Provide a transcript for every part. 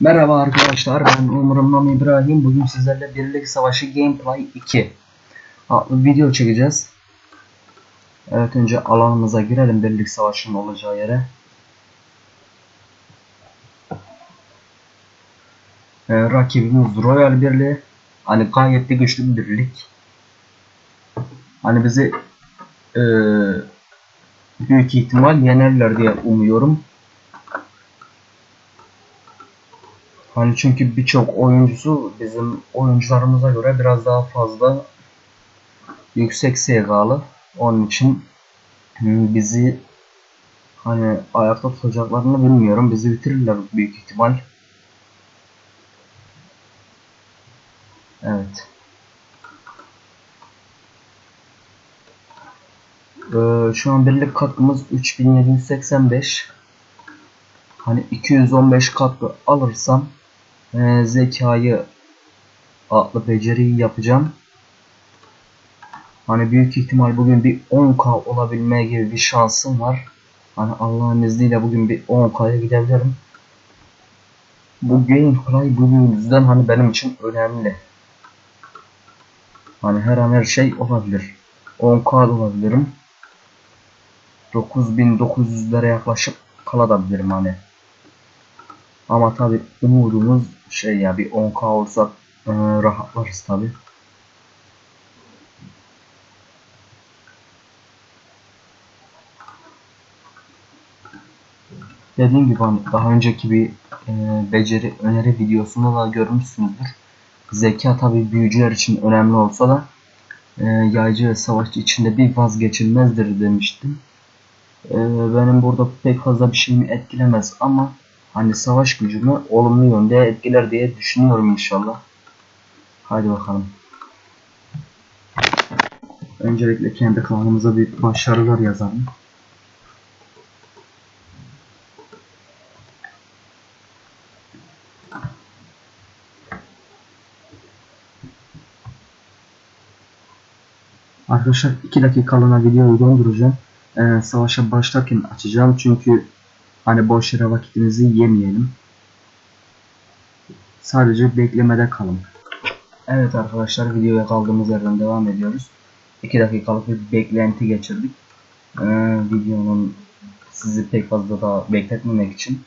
Merhaba arkadaşlar ben Umurumdan İbrahim. Bugün sizlerle Birlik Savaşı Gameplay 2 adlı video çekeceğiz. Evet önce alanımıza girelim Birlik Savaşı'nın olacağı yere. Ee, rakibimiz Royal Birliği. Hani gayet de güçlü bir birlik. Hani bizi ee, büyük ihtimal yenerler diye umuyorum. Hani çünkü birçok oyuncusu bizim oyuncularımıza göre biraz daha fazla yüksek SGA'lı. Onun için hmm, bizi hani ayakta tutacaklarını bilmiyorum. Bizi bitirirler büyük ihtimal. Evet. Ee, şu an birlik katkımız 3785. Hani 215 katkı alırsam e, zekayı adlı beceriyi yapacağım. Hani büyük ihtimal bugün bir 10k olabilme gibi bir şansım var. Hani Allah'ın izniyle bugün bir 10k'ya gidebilirim. Bu gameplay bugün yüzden hani benim için önemli. Hani her an her şey olabilir. 10k da olabilirim. 9900'lere yaklaşıp kalabilirim hani. Ama tabi umudumuz şey ya bir 10k olsa e, rahatlarız tabi. Dediğim gibi hani daha önceki bir e, beceri öneri videosunda da görmüşsünüzdür. Zeka tabi büyücüler için önemli olsa da e, yaycı ve savaşçı içinde bir vazgeçilmezdir demiştim. E, benim burada pek fazla bir şeyimi etkilemez ama hani savaş gücümü olumlu yönde etkiler diye düşünüyorum inşallah. Haydi bakalım. Öncelikle kendi klanımıza bir başarılar yazalım. Arkadaşlar 2 dakikalığına videoyu donduracağım. Ee, savaşa başlarken açacağım çünkü hani boş yere vakitinizi yemeyelim. Sadece beklemede kalın. Evet arkadaşlar videoya kaldığımız yerden devam ediyoruz. 2 dakikalık bir beklenti geçirdik. Ee, videonun sizi pek fazla da bekletmemek için.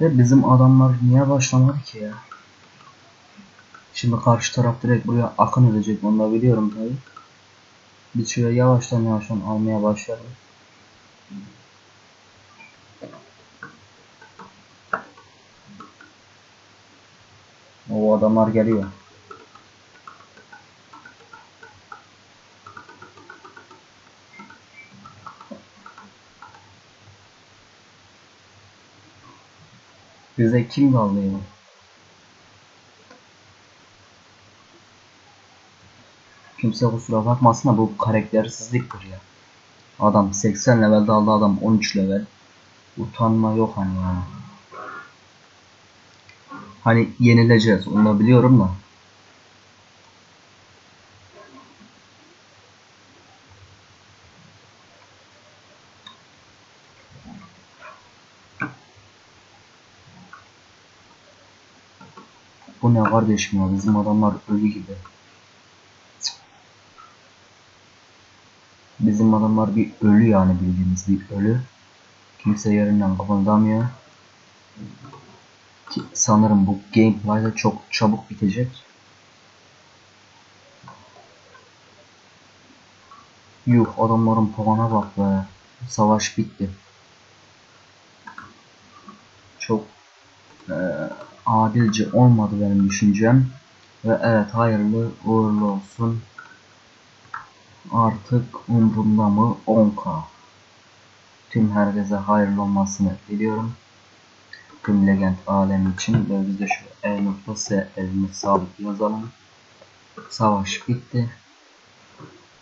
Ve bizim adamlar niye başlamadı ki ya? Şimdi karşı taraf direkt buraya akın edecek onu da biliyorum tabi. Biz şöyle yavaştan yavaştan almaya başlayalım. O adamlar geliyor. Bize kim kaldı ya? Kimse kusura bakmasın da bu karaktersizliktir ya. Adam 80 levelde aldı adam 13 level. Utanma yok hani yani. Hani yenileceğiz onu biliyorum da. Bu ne kardeşim ya bizim adamlar ölü gibi. Bizim adamlar bir ölü yani bildiğimiz bir ölü. Kimse yerinden kıpırdamıyor. Ki sanırım bu gameplay da çok çabuk bitecek. Yuh adamların puana bak be. Savaş bitti. Çok e, adilce olmadı benim düşüncem. Ve evet hayırlı uğurlu olsun. Artık umurumda mı 10k. Tüm herkese hayırlı olmasını diliyorum. Tüm legend alemi için ve biz de şu E nokta S elini sağlık yazalım. Savaş bitti.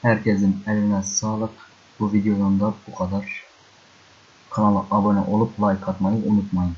Herkesin eline sağlık. Bu videodan da bu kadar. Kanala abone olup like atmayı unutmayın.